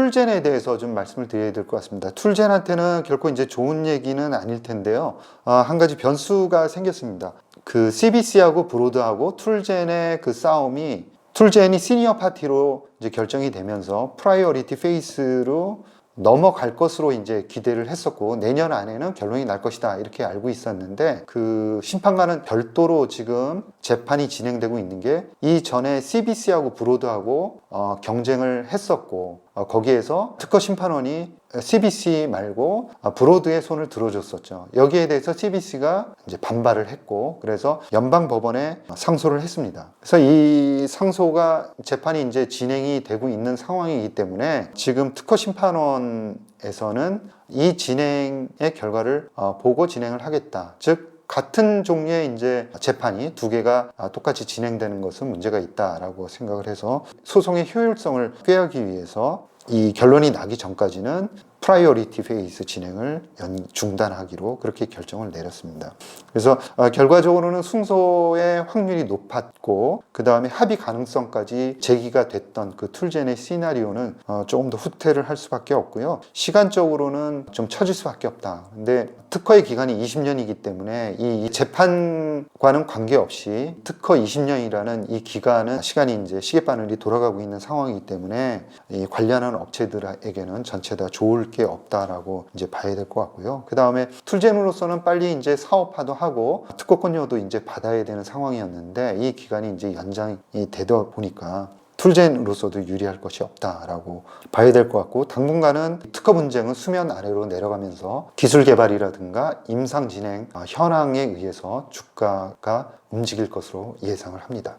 툴젠에 대해서 좀 말씀을 드려야 될 것 같습니다. 툴젠한테는 결코 이제 좋은 얘기는 아닐 텐데요. 어, 한 가지 변수가 생겼습니다. 그 CBC하고 브로드하고 툴젠의 그 싸움이 툴젠이 시니어 파티로 이제 결정이 되면서 프라이어리티 페이스로 넘어갈 것으로 이제 기대를 했었고 내년 안에는 결론이 날 것이다 이렇게 알고 있었는데 그 심판관은 별도로 지금 재판이 진행되고 있는 게 이 전에 CBC하고 브로드하고 어, 경쟁을 했었고 어, 거기에서 특허 심판원이 CBC 말고 어, 브로드의 손을 들어줬었죠. 여기에 대해서 CBC가 이제 반발을 했고 그래서 연방 법원에 상소를 했습니다. 그래서 이 상소가 재판이 이제 진행이 되고 있는 상황이기 때문에 지금 특허 심판원에서는 이 진행의 결과를 어, 보고 진행을 하겠다. 즉 같은 종류의 이제 재판이 두 개가 아, 똑같이 진행되는 것은 문제가 있다라고 생각을 해서 소송의 효율성을 꾀하기 위해서 이 결론이 나기 전까지는 프라이어리티 페이스 진행을 연, 중단하기로 그렇게 결정을 내렸습니다. 그래서 어, 결과적으로는 승소의 확률이 높았고 그 다음에 합의 가능성까지 제기가 됐던 그 툴젠의 시나리오는 어, 조금 더 후퇴를 할 수밖에 없고요. 시간적으로는 좀 처질 수밖에 없다. 근데 특허의 기간이 20년이기 때문에 이, 이 재판과는 관계없이 특허 20년이라는 이 기간은 시간이 이제 시계바늘이 돌아가고 있는 상황이기 때문에 이 관련한 업체들에게는 전체 다 좋을 게 없다라고 이제 봐야 될 것 같고요. 그 다음에 툴젠으로서는 빨리 이제 사업화도 하고 특허권료도 이제 받아야 되는 상황이었는데 이 기간이 이제 연장이 되다 보니까 툴젠으로서도 유리할 것이 없다라고 봐야 될 것 같고 당분간은 특허 분쟁은 수면 아래로 내려가면서 기술 개발이라든가 임상 진행 어, 현황에 의해서 주가가 움직일 것으로 예상을 합니다.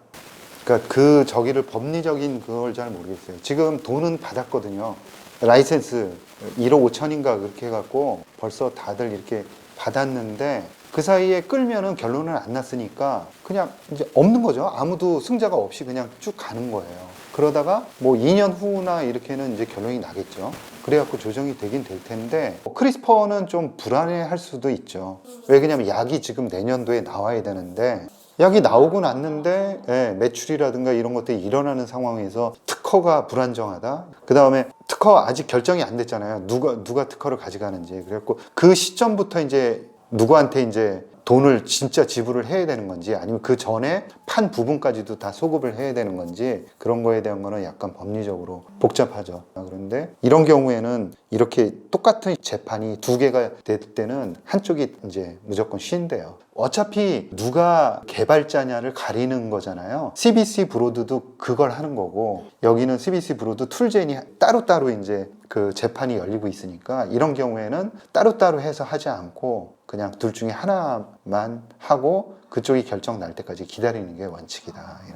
그러니까 그 저기를 법리적인 그걸 잘 모르겠어요. 지금 돈은 받았거든요. 라이센스 1억 5천인가 그렇게 해갖고 벌써 다들 이렇게 받았는데 그 사이에 끌면은 결론은 안 났으니까 그냥 이제 없는 거죠. 아무도 승자가 없이 그냥 쭉 가는 거예요. 그러다가 뭐 2년 후나 이렇게는 이제 결론이 나겠죠. 그래갖고 조정이 되긴 될 텐데 뭐 크리스퍼는 좀 불안해 할 수도 있죠. 왜 그냐면 약이 지금 내년도에 나와야 되는데 약이 나오고 났는데 예, 매출이라든가 이런 것들이 일어나는 상황에서 특허가 불안정하다. 그 다음에 특허 아직 결정이 안 됐잖아요. 누가 누가 특허를 가져가는지. 그래갖고 그 시점부터 이제 누구한테 이제 돈을 진짜 지불을 해야 되는 건지 아니면 그 전에 판 부분까지도 다 소급을 해야 되는 건지 그런 거에 대한 거는 약간 법리적으로 복잡하죠. 그런데 이런 경우에는 이렇게 똑같은 재판이 두 개가 될 때는 한쪽이 이제 무조건 쉰대요. 어차피 누가 개발자냐를 가리는 거잖아요. CBC 브로드도 그걸 하는 거고 여기는 CBC 브로드 툴젠이 따로따로 이제 그 재판이 열리고 있으니까 이런 경우에는 따로따로 해서 하지 않고 그냥 둘 중에 하나만 하고 그쪽이 결정 날 때까지 기다리는 게 원칙이다. 이런